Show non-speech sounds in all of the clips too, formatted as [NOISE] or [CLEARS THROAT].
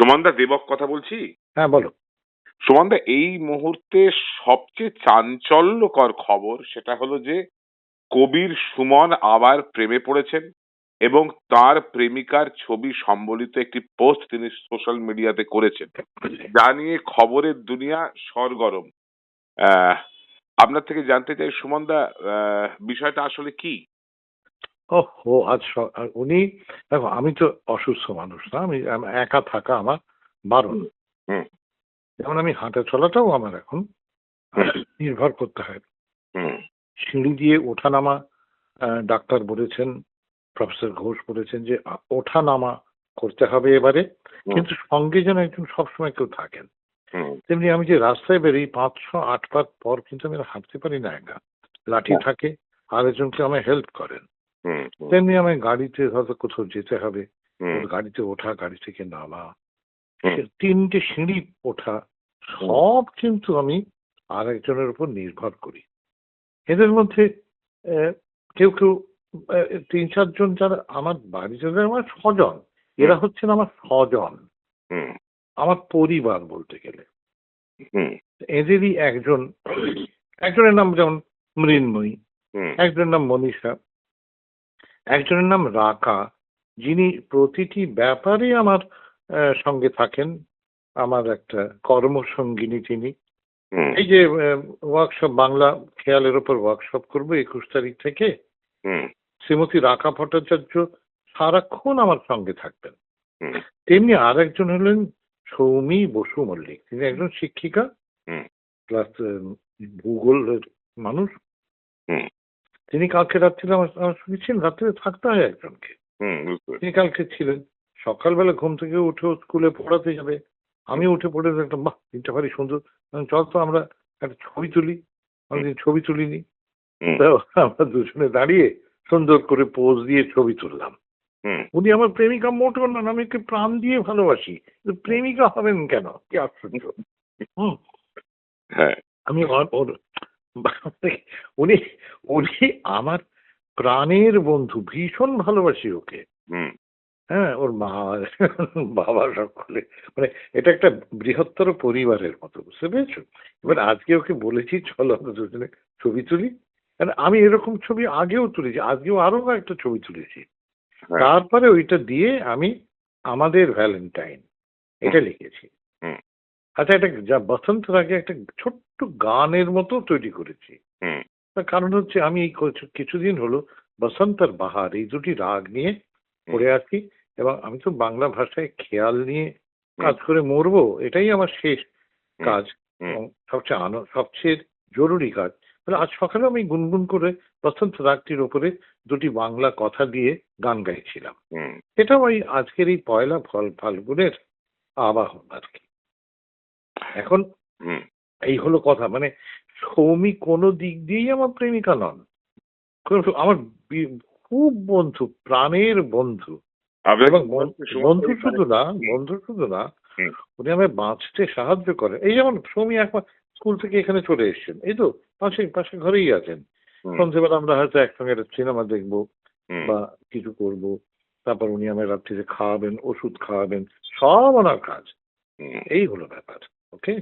সুমনদা দেবক কথা বলছি? হ্যাঁ বলো। সুমনদা এই মুহূর্তে সবচেয়ে চাঞ্চল্যকর খবর সেটা হলো যে কবির সুমন আবার প্রেমে পড়েছেন এবং তার প্রেমিকার ছবি সম্বলিত একটি পোস্ট তিনি সোশ্যাল মিডিয়াতে করেছেন। যা নিয়ে খবরের দুনিয়া সরগরম। আহ, আপনার থেকে জানতে চাই সুমনদা আহ, বিষয়টা আসলে কি? ও আজ উনি দেখো আমি তো অসুস্থ মানুষ না আমি একা থাকা আমার বারণ। যেমন আমি হাঁটা চলাটাও আমার এখন নির্ভর করতে হয়। সিঁড়ি দিয়ে ওঠানামা ডাক্তার বলেছেন প্রফেসর ঘোষ বলেছেন যে ওঠানামা করতে হবে এবারে। কিন্তু সঙ্গে যেন একজন সবসময় কেউ থাকেন। তেমনি আমি যে রাস্তায় বেরোই পাঁচশো আট পাত পর কিন্তু আমি হাঁটতে পারি না একা। লাঠি। থাকে আর একজনকে আমায় হেল্প করেন। তেমনি আমি গাড়িতে হয়তো কোথাও যেতে হবে। গাড়িতে ওঠা গাড়ি থেকে নামা। তিনটে সিঁড়ি ওঠা সব কিন্তু আমি আর একজনের উপর নির্ভর করি। এদের মধ্যে কেউ কেউ তিন চারজন যারা আমার বাড়িতে যারা আমার স্বজন এরা হচ্ছেন আমার স্বজন। আমার পরিবার বলতে গেলে। এদেরই একজন একজনের নাম যেমন মৃন্ময়ী একজনের নাম মনীষা একজনের নাম রাকা যিনি প্রতিটি ব্যাপারে আমার সঙ্গে থাকেন আমার একটা কর্মসঙ্গিনী তিনি। এই যে ওয়ার্কশপ বাংলা খেয়ালের ওপর ওয়ার্কশপ করব একুশ তারিখ থেকে শ্রীমতী রাকা ভট্টাচার্য সারাক্ষণ আমার সঙ্গে থাকবেন। তেমনি আর একজন হলেন সৌমি বসু মল্লিক তিনি একজন শিক্ষিকা প্লাস ভূগোলের মানুষ। হুম। তিনি কালকে রাত্রিরে আমার আমার সঙ্গে ছিলেন রাত্রিরে থাকতে হয় একজনকে। তিনি কালকে ছিলেন। সকালবেলা ঘুম থেকে উঠে স্কুলে পড়াতে যাবে। আমি উঠে পড়ে দেখলাম বাহ দিনটা ভারী সুন্দর। চল তো আমরা একটা ছবি তুলি। অনেকদিন ছবি তুলিনি। আমরা দুজনে দাঁড়িয়ে সুন্দর করে পোজ দিয়ে ছবি তুললাম। হুম। উনি আমার প্রেমিকা মোটেও না আমি ওকে প্রাণ দিয়ে ভালোবাসি। প্রেমিকা হবেন কেন? কি আশ্চর্য। [LAUGHS] হুম। হ্যাঁ। আমি [LAUGHS] উনি উনি আমার প্রাণের বন্ধু ভীষণ ভালোবাসি ওকে। হুম। হ্যাঁ ওর মা বাবা সকলে। মানে এটা একটা বৃহত্তর পরিবারের মতো বুঝতে পেরেছ? এবার আজকে ওকে বলেছি চলো আমরা দুজনে ছবি তুলি। কারণ আমি এরকম ছবি আগেও তুলেছি আজকেও আরও একটা ছবি তুলেছি। হ্যাঁ। তারপরে ওইটা দিয়ে আমি আমাদের ভ্যালেন্টাইন এটা লিখেছি। হুম। আচ্ছা এটা যা বসন্ত আগে একটা ছোট্ট গানের মতো তৈরি করেছি। তার কারণ হচ্ছে আমি এই কিছুদিন হলো বসন্ত আর বাহার এই দুটি রাগ নিয়ে পড়ে আছি এবং আমি তো বাংলা ভাষায় খেয়াল নিয়ে কাজ করে মরবো এটাই আমার শেষ কাজ সবচেয়ে সবচেয়ে জরুরি কাজ। আজ সকালে আমি গুনগুন করে বসন্ত রাগটির ওপরে দুটি বাংলা কথা দিয়ে গান গাইছিলাম। এটাও ওই আজকের এই পয়লা ফল ফাল্গুনের আবাহন আর কি। এখন এই হলো কথা। মানে সৌমি কোনো দিক দিয়েই আমার প্রেমিকা নন। আমার খুব বন্ধু প্রাণের বন্ধু। এবং বন্ধু শুধু না বন্ধু শুধু না উনি আমায় বাঁচতে সাহায্য করেন এই যেমন সৌমি একবার স্কুল থেকে এখানে চলে এসেছেন। এই তো পাশে পাশে ঘরেই আছেন। সন্ধ্যেবেলা আমরা হয়তো একসঙ্গে একটা সিনেমা দেখব বা কিছু করব। তারপর উনি আমায় রাত্রিতে খাওয়াবেন ওষুধ খাওয়াবেন সব ওনার কাজ। এই হলো ব্যাপার ওকে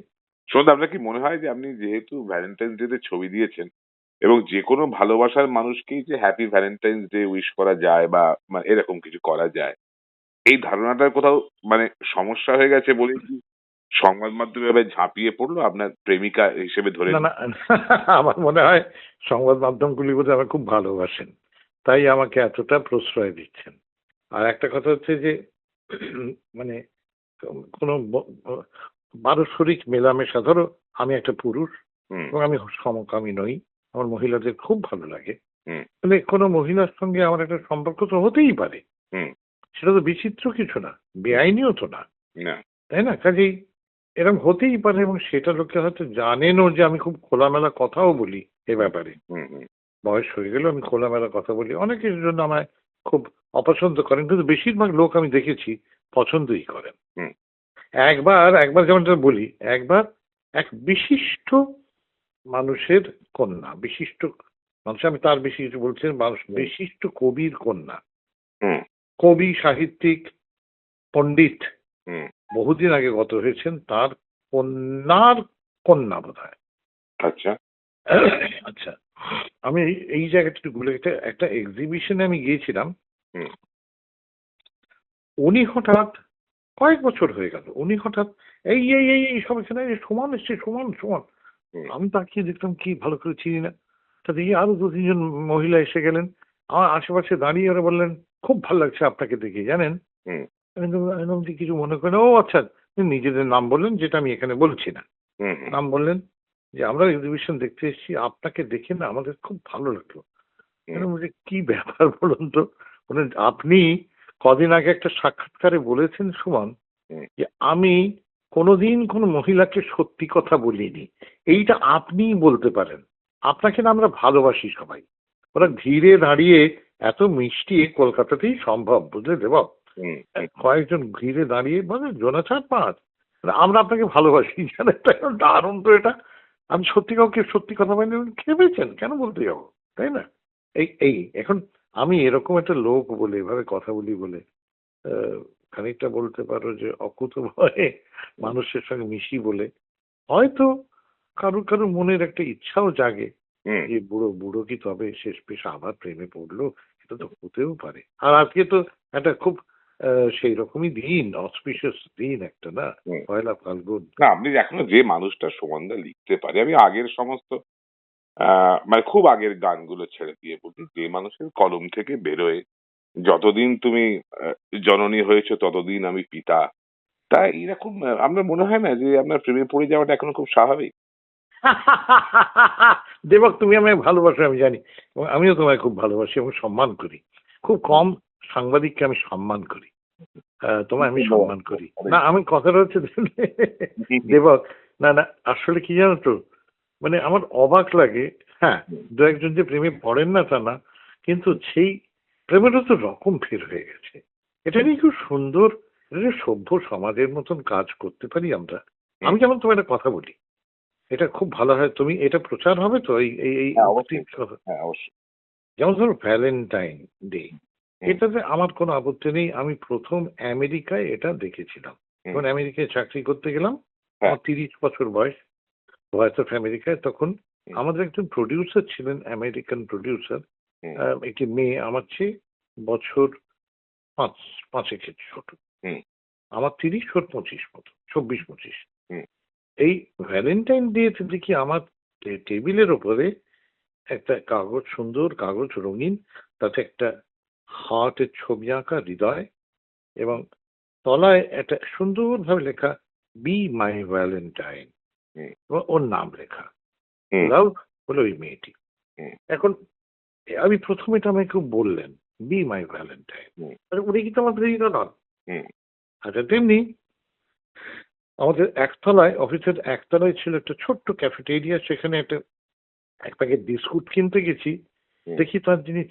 সুমনদা আপনার কি মনে হয় যে আপনি যেহেতু ভ্যালেন্টাইন্স ডে তে ছবি দিয়েছেন এবং যে কোনো ভালোবাসার মানুষকেই যে হ্যাপি ভ্যালেন্টাইন্স ডে উইশ করা যায় বা মানে এরকম কিছু করা যায় এই ধারণাটার কোথাও মানে সমস্যা হয়ে গেছে বলে কি সংবাদ মাধ্যমে এভাবে ঝাঁপিয়ে পড়ল? আপনার প্রেমিকা হিসেবে ধরে না না [LAUGHS] আমার মনে হয় সংবাদ মাধ্যমগুলি বোধহয় আমার খুব ভালোবাসেন তাই আমাকে এতটা প্রশ্রয় দিচ্ছেন। আর একটা কথা হচ্ছে যে [CLEARS THROAT] মানে কোনো পারস্পরিক মেলামেশা ধরো আমি একটা পুরুষ এবং আমি সমকামী নই আমার মহিলাদের খুব ভালো লাগে। মানে কোনো মহিলার সঙ্গে আমার একটা সম্পর্ক তো হতেই পারে। সেটা তো বিচিত্র কিছু না বেআইনিও তো না। তাই না? কাজেই এরকম হতেই পারে এবং সেটা লোকে হয়তো জানেনও যে আমি খুব খোলামেলা কথাও বলি এ ব্যাপারে। হুম, হুম, বয়স হয়ে গেলেও আমি খোলামেলা কথা বলি। অনেকের জন্য আমায় খুব অপছন্দ করেন কিন্তু বেশিরভাগ লোক আমি দেখেছি পছন্দই করেন। হুম। একবার একবার যেমনটা বলি একবার এক বিশিষ্ট মানুষের কন্যা বিশিষ্ট মানুষ আমি তার বেশি কিছু বলছি মানুষ বিশিষ্ট কবির কন্যা। হুম, কবি সাহিত্যিক পণ্ডিত বহুদিন আগে গত হয়েছেন তার কন্যার কন্যা বোধ হয় আচ্ছা। আচ্ছা আমি এই- জায়গাটা একটু ভুলে গেছি একটা এক্সিবিশনে আমি গিয়েছিলাম। হুম। উনি হঠাৎ কয়েক বছর হয়ে গেল। উনি হঠাৎ এই এই এই এই সব এখানে সমান এসছে সমান সমান। আমি তাকিয়ে দেখলাম কি ভালো করে চিনি না। তা দেখি আরও দু তিনজন মহিলা এসে গেলেন। আমার আশেপাশে দাঁড়িয়ে ওরা বললেন খুব ভালো লাগছে আপনাকে দেখে জানেন? আমি কিছু মনে করেন ও আচ্ছা নিজেদের নাম বললেন যেটা আমি এখানে বলছি না। নাম বললেন যে আমরা এক্সিবিশন দেখতে এসেছি আপনাকে দেখে না আমাদের খুব ভালো লাগল। কি ব্যাপার বলুন তো? আপনি কদিন আগে একটা সাক্ষাৎকারে বলেছেন সুমন যে আমি কোনোদিন কোনো মহিলাকে সত্যি কথা বলিনি। এইটা আপনিই বলতে পারেন। আপনাকে না আমরা ভালোবাসি সবাই। ওরা ধীরে দাঁড়িয়ে এত মিষ্টি কলকাতাতেই সম্ভব বুঝলে হুম। কয়েকজন ঘিরে দাঁড়িয়ে মানে জোনা চার পাঁচ। আমরা আপনাকে ভালোবাসি। [LAUGHS] দারুণ তো এটা। আমি সত্যি কাউকে সত্যি কথা বলি খেপেছেন কেন বলতে যাব? তাই না? এই এই এখন আমি এরকম একটা লোক বলে এভাবে কথা বলি বলে খানিকটা বলতে পারো যে অকুত ভয়ে মানুষের সঙ্গে মিশি বলে হয়তো কারুর কারুর মনের একটা ইচ্ছাও জাগে যে বুড়ো বুড়ো কি তবে শেষ পেশ আবার প্রেমে পড়ল? এটা তো হতেও পারে। আর আজকে তো একটা খুব আহ, সেই রকমই দিন অসপিশিয়াস দিন একটা না। পয়লা ফাল্গুন। না আপনি এখনও যে মানুষটা সুমনদা লিখতে পারে আমি আগের সমস্ত মানে খুব আগের গানগুলো ছেড়ে দিয়ে বলি যে মানুষের কলম থেকে বেরোয় যতদিন তুমি জননী হয়েছো ততদিন আমি পিতা। তা এরকম আপনার মনে হয় না যে আপনার প্রেমে পড়ে যাওয়াটা এখন খুব স্বাভাবিক। [LAUGHS] দেবক তুমি আমায় ভালোবাসো আমি জানি। এবং আমিও তোমায় খুব ভালোবাসি এবং সম্মান করি। খুব কম সাংবাদিককে আমি সম্মান করি। তোমায় আমি [LAUGHS] সম্মান করি। না আমি কথাটা হচ্ছে [LAUGHS] দেবক না না আসলে কি জানো তো? মানে আমার অবাক লাগে হ্যাঁ দু একজন যে প্রেমে পড়েন না তা না কিন্তু সেই প্রেমেরও তো রকম ফের হয়ে গেছে। এটা নিয়ে খুব সুন্দর সভ্য সমাজের মতন কাজ করতে পারি আমরা। আমি যেমন তোমার একটা কথা বলি এটা খুব ভালো হয় তুমি এটা প্রচার হবে তো এই এই হ্যাঁ। হ্যাঁ যেমন ধরো ভ্যালেন্টাইন ডে এটাতে আমার কোনো আপত্তি নেই আমি প্রথম আমেরিকায় এটা দেখেছিলাম। যখন আমেরিকায় চাকরি করতে গেলাম হ্যাঁ। আমার তিরিশ বছর বয়স। ভয়েস অফ আমেরিকায় তখন আমাদের একজন প্রডিউসার ছিলেন আমেরিকান প্রডিউসার একটি মেয়ে আমার চেয়ে বছর পাঁচ পাঁচেকের ছোট। আমার তিরিশ ওর পঁচিশ মতো চব্বিশ পঁচিশ। এই ভ্যালেন্টাইন ডেতে দেখি আমার টেবিলের ওপরে একটা কাগজ সুন্দর কাগজ রঙিন তাতে একটা হার্টের ছবি আঁকা হৃদয় এবং তলায় একটা সুন্দরভাবে লেখা বি মাই ভ্যালেন্টাইন ওর নাম লেখা। লাভ হলো ওই মেয়েটি। এখন আমি প্রথমে এটা আমাকে কেউ বললেন বি মাই ভ্যালেন্টাইন। উনি কিন্তু আমার প্রেমিকা নন আচ্ছা তেমনি আমাদের একতলায় অফিসের একতলায় ছিল একটা ছোট্ট ক্যাফেটেরিয়া সেখানে একটা এক প্যাকেট বিস্কুট কিনতে গেছি। দেখি তার যিনি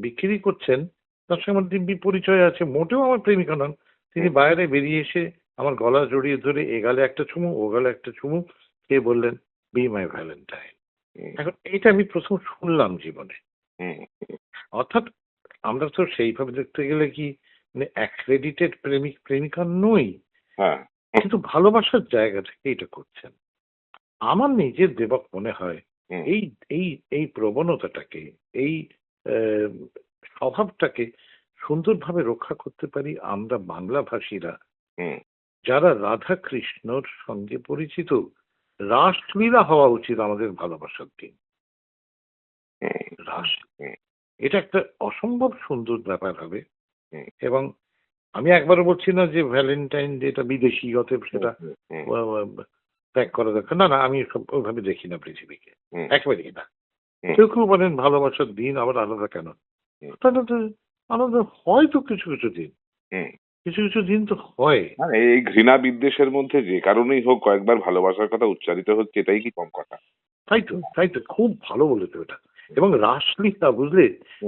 বিক্রি করছেন তার সঙ্গে আমার দিব্যি পরিচয় আছে। মোটেও আমার প্রেমিকা নন। তিনি বাইরে বেরিয়ে এসে আমার গলা জড়িয়ে ধরে এ গালে একটা চুমু ও গালে একটা চুমু কে বললেন বি মাই ভ্যালেন্টাইন এখন এটা আমি প্রথম শুনলাম জীবনে। অর্থাৎ আমরা তো সেইভাবে দেখতে গেলে কি মানে অ্যাক্রেডিটেড প্রেমিক প্রেমিকা নই। হ্যাঁ। কিন্তু ভালোবাসার জায়গা থেকে এটা করছেন। আমার নিজের দেবক মনে হয় এই এই এই প্রবণতাটাকে এই স্বভাবটাকে সুন্দরভাবে রক্ষা করতে পারি আমরা বাংলা ভাষীরা যারা রাধা কৃষ্ণর সঙ্গে পরিচিত রাসলীলা হওয়া উচিত আমাদের ভালোবাসার দিন। রাস এটা একটা অসম্ভব সুন্দর ব্যাপার হবে। এবং আমি একবারও বলছি না যে ভ্যালেন্টাইন ডেটা বিদেশি, অতএব সেটা ত্যাগ করা দরকার না না, আমি ওইভাবে দেখি না পৃথিবীকে। একেবারেই না। কেউ কেউ বলেন ভালোবাসার দিন আবার আলাদা কেন? আলাদা হয় তো কিছু কিছু দিন। কিছু কিছু দিন তো হয়। মানে এই ঘৃণা বিদ্বেষের মধ্যে যে কারণেই হোক কয়েকবার ভালোবাসার কথা উচ্চারিত হচ্ছে এটাই কি কম কথা? তাই তো তাই তো খুব ভালো বলেছ এটা। এবং রাসলীলা বুঝলে?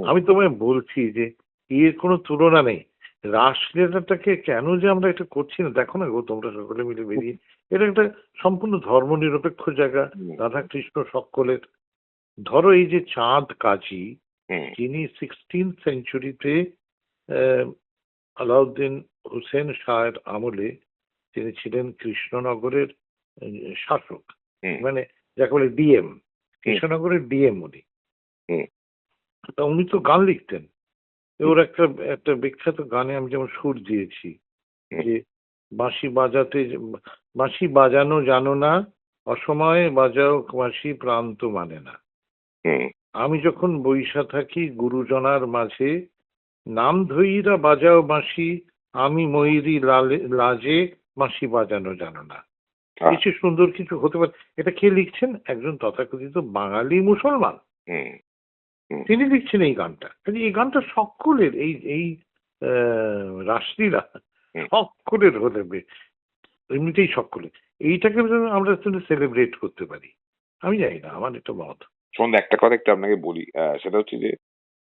আমি তোমায় বলছি যে এর কোনো তুলনা নেই। রাসলীলাটাকে কেন যে আমরা এটা করছি না দেখো না গো তোমরা সকলে মিলে বেরিয়ে এটা একটা সম্পূর্ণ ধর্ম নিরপেক্ষ জায়গা হুম, রাধা কৃষ্ণ সকলের। ধরো এই যে চাঁদ কাজী যিনি সিক্সটিন সেঞ্চুরিতে আলাউদ্দিন হুসেন শাহের আমলে তিনি ছিলেন কৃষ্ণনগরের শাসক। মানে যাকে বলে ডিএম। কৃষ্ণনগরের ডিএম উনি। তা উনি তো গান লিখতেন। ওর একটা একটা বিখ্যাত গানে আমি যেমন সুর দিয়েছি যে বাঁশি বাজাতে বাঁশি বাজানো জানো না অসময়ে বাজাও বাঁশি প্রান্ত মানে না। আমি যখন বৈশা থাকি গুরুজনার মাঝে নাম ধইরা বাজাও বাঁশি আমি ময়ূরী লালে- লাজে বাঁশি বাজানো জানো না। কিছু সুন্দর কিছু হতে পারে। এটা কে লিখছেন? একজন তথাকথিত বাঙালি মুসলমান। তিনি লিখছেন এই গানটা। এই গানটা সকলের এই এই রাসলীলা সকলের হলে বে- এমনিতেই সকলের। এইটাকে আমরা সেলিব্রেট করতে পারি। আমি জানি না আমার এটা মত। সন্ধ্যা একটা কথা একটু আপনাকে বলি। সেটা হচ্ছে যে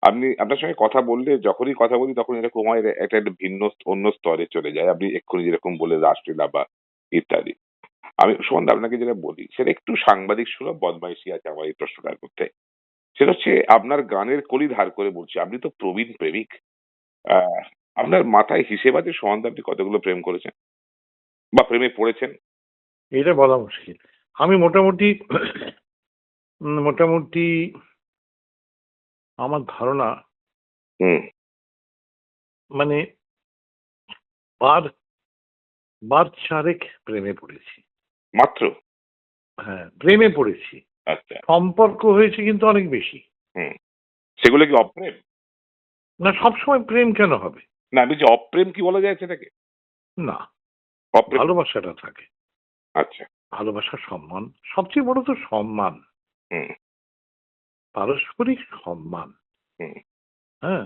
আপনি, আপনার সঙ্গে কথা বললে, যখনই কথা বলি, তখন এরকম হয় একটা ভিন্ন অন্য স্তরে চলে যায়। আপনি এক্ষুনি যেরকম বলে রাসলীলা বা ইত্যাদি। আমি সন্ধ্যা আপনাকে যেটা বলি, সেটা একটু সাংবাদিক সুলভ বদমাইশি আছে আমার এই প্রশ্নটার মধ্যে। সেটা হচ্ছে, আপনার গানের কলি ধার করে বলছি, আপনি তো প্রবীণ প্রেমিক। আপনার মাথায় হিসেব আছে সন্ধ্যা আপনি কতগুলো প্রেম করেছেন? বা প্রেমে পড়েছেন? এটা বলা মুশকিল। আমি মোটামুটি মোটামুটি আমার ধারণা হুম। মানে বার বার চারেক প্রেমে পড়েছি। মাত্র? হ্যাঁ প্রেমে পড়েছি। আচ্ছা। সম্পর্ক হয়েছে কিন্তু অনেক বেশি। হুম। সেগুলো কি অপ্রেম? না সবসময় প্রেম কেন হবে? না যে অপ্রেম কি বলা যায় সেটাকে? না। ভালোবাসাটা থাকে। আচ্ছা। ভালোবাসা সম্মান। সবচেয়ে বড় তো সম্মান। হুম। পারস্পরিক সম্মান। হ্যাঁ?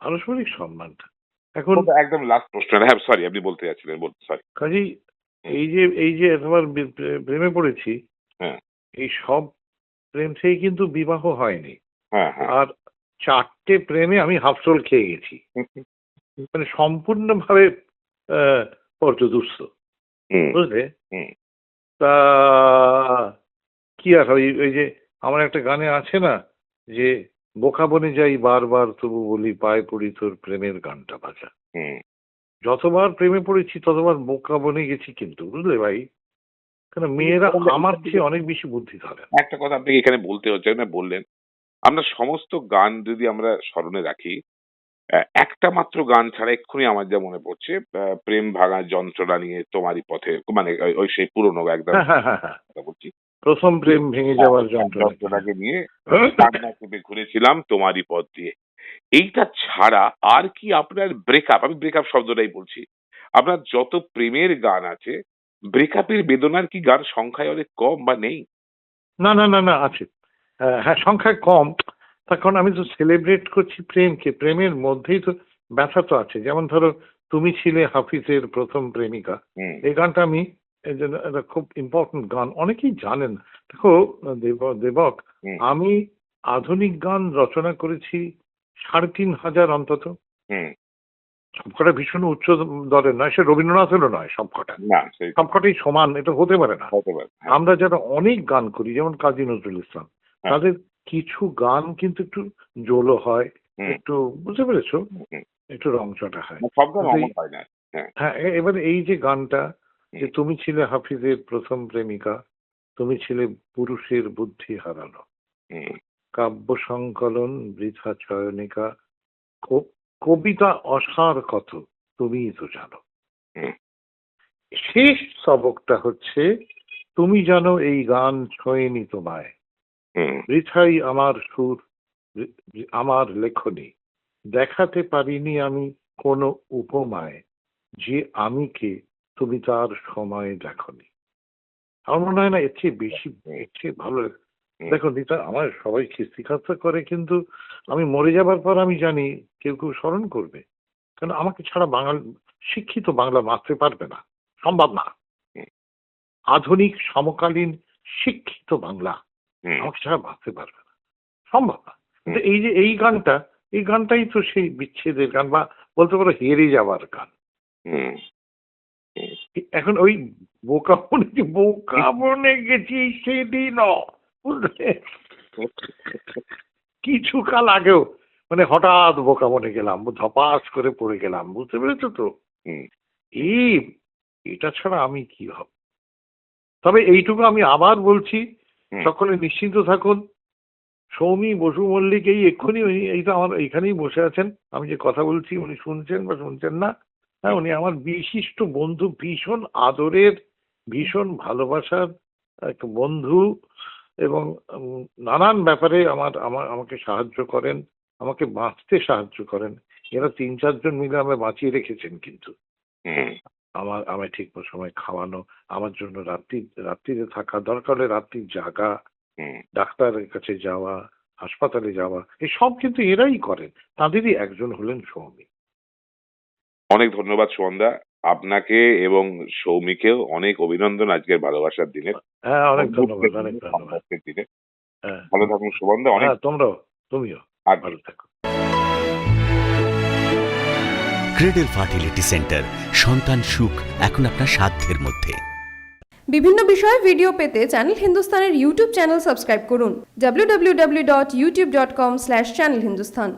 পারস্পরিক সম্মানটা। এখন একদম লাস্ট প্রশ্ন। হ্যাঁ সরি আপনি বলতে যাচ্ছিলেন বলতে সরি কাজেই এই যে এই যে এতবার প্রেমে পড়েছি হ্যাঁ। এই সব প্রেম থেকে কিন্তু বিবাহ হয়নি। হ্যাঁ হ্যাঁ। আর চারটে প্রেমে আমি হাফসোল খেয়ে গেছি। মানে সম্পূর্ণভাবে পর্যদুস্ত। বুঝলে? তা কি আর ওই ওই যে আমার একটা গানে আছে না যে বোকা বনে যাই বারবার তবু বলি পায়ে পড়ি তোর প্রেমের গানটা বাজা। হুম। যতবার প্রেমে পড়েছি ততবার বোকা বনে গেছি কিন্তু বুঝলে ভাই? কেন মেয়েরা আমার চেয়ে অনেক বেশি বুদ্ধি ধরে। একটা কথা আপনাকে এখানে বলতে হচ্ছে না বললেন। আমরা সমস্ত গান যদি আমরা স্মরণে রাখি একটা মাত্র গান ছাড়া এক্ষুনি আমার যা মনে পড়ছে প্রেম ভাঙা যন্ত্রণা নিয়ে তোমারই পথে মানে ওই- সেই পুরোনো একদম হ্যাঁ হ্যাঁ হ্যাঁ বলছি। প্রথম প্রেম ভেঙে যাওয়ার যন্ত্রণাকে নিয়ে কান্না চেপে ঘুরেছিলাম তোমারই পথ দিয়ে। এইটা ছাড়া আর কি আপনার ব্রেকআপ আমি ব্রেকআপ শব্দটাই বলছি। আপনার যত প্রেমের গান আছে ব্রেকআপের বেদনার কি গান সংখ্যায় অনেক কম বা নেই? না না না না আছে। হ্যাঁ সংখ্যায় কম। তার কারণ আমি তো সেলিব্রেট করছি প্রেমকে। প্রেমের মধ্যেই তো ব্যথা তো আছে। যেমন ধরো তুমি ছিলে হাফিজের প্রথম প্রেমিকা। এই গানটা আমি একটা খুব ইম্পর্টেন্ট গান। অনেকেই জানেন। দেখো দেবক আমি আধুনিক গান রচনা করেছি সাড়ে তিন হাজার অন্তত। সবকটা ভীষণ উচ্চ দরের নয় সে রবীন্দ্রনাথেরও নয় সবকটা। সবকটাই সমান এটা হতে পারে না। হ্যাঁ, আমরা যারা অনেক গান করি যেমন কাজী নজরুল ইসলাম হ্যাঁ। তাদের কিছু গান কিন্তু একটু জোলো হয় একটু বুঝতে পেরেছ। একটু রংচটা হয়। এই- অমর হয় হ্যাঁ। হ্যাঁ এবার এই যে গানটা যে তুমি ছিলে হাফিজের প্রথম প্রেমিকা তুমি ছিলে পুরুষের বুদ্ধি হারানো। কাব্য সংকলন বৃথা চয়নিকা কবিতা অসার কত তুমিই তো জানো। শেষ সবকটা হচ্ছে তুমি জানো এই গান ছোঁয়নি তোমায়। বৃথাই আমার সুর আমার লেখনী। দেখাতে পারিনি আমি কোনো উপমায়। যে আমিকে তুমি তার সময় দেখনি। আমার মনে হয় না এর চেয়ে বেশি এর চেয়ে ভালো দেখো নিতা আমার সবাই খিস্তি খাস্তা করে কিন্তু আমি মরে যাবার পর আমি জানি কেউ কেউ স্মরণ করবে। কেন আমাকে ছাড়া বাঙাল শিক্ষিত বাংলা মারতে পারবে না। সম্ভব না। আধুনিক সমকালীন শিক্ষিত বাংলা আমাকে ছাড়া ভাবতে পারবে না। সম্ভব না। কিন্তু এই যে এই গানটা এই গানটাই তো সেই বিচ্ছেদের গান বা বলতে পারো হেরে যাওয়ার গান। এখন ওই বোকা বনে বোকা বনে গেছি সেদিন বুঝলে? কিছু কাল আগেও মানে হঠাৎ বোকা বনে গেলাম ধপাস করে পড়ে গেলাম বুঝতে পেরেছ তো? এই এটা ছাড়া আমি কি হব? তবে এইটুকু আমি আবার বলছি সকলে নিশ্চিন্ত থাকুন সৌমি বসু মল্লিক এই এক্ষুনি এই তো আমার এখানেই বসে আছেন। আমি যে কথা বলছি উনি শুনছেন বা শুনছেন না হ্যাঁ উনি আমার বিশিষ্ট বন্ধু ভীষণ আদরের ভীষণ ভালোবাসার এক বন্ধু এবং নানান ব্যাপারে আমার আমার আমাকে সাহায্য করেন আমাকে বাঁচতে সাহায্য করেন। এরা তিন চারজন মিলে আমায় বাঁচিয়ে রেখেছেন কিন্তু। আমার আমায় ঠিক সময় খাওয়ানো আমার জন্য রাত্রি রাত্রিতে থাকা দরকার হলে রাত্রি জাগা ডাক্তারের কাছে যাওয়া হাসপাতালে যাওয়া এসব কিন্তু এরাই করেন। তাদেরই একজন হলেন সৌমি। অনেক ধন্যবাদ সুমনদা। আপনাকে এবং সৌমিকেও অনেক অভিনন্দন আজকের ভালোবাসার দিনে। হ্যাঁ অনেক ধন্যবাদ অনেক ধন্যবাদ। দিনে। হ্যাঁ ভালো থাকুন সুমনদা অনেক হ্যাঁ তোমরাও তুমিও। আর ভালো থাকো। ক্রেডেল ফার্টিলিটি সেন্টার সন্তান সুখ এখন আপনার সাধ্যের মধ্যে। বিভিন্ন বিষয়ে ভিডিও পেতে চ্যানেল হিন্দুস্তানের ইউটিউব চ্যানেল সাবস্ক্রাইব করুন www.youtube.com/channelhindustan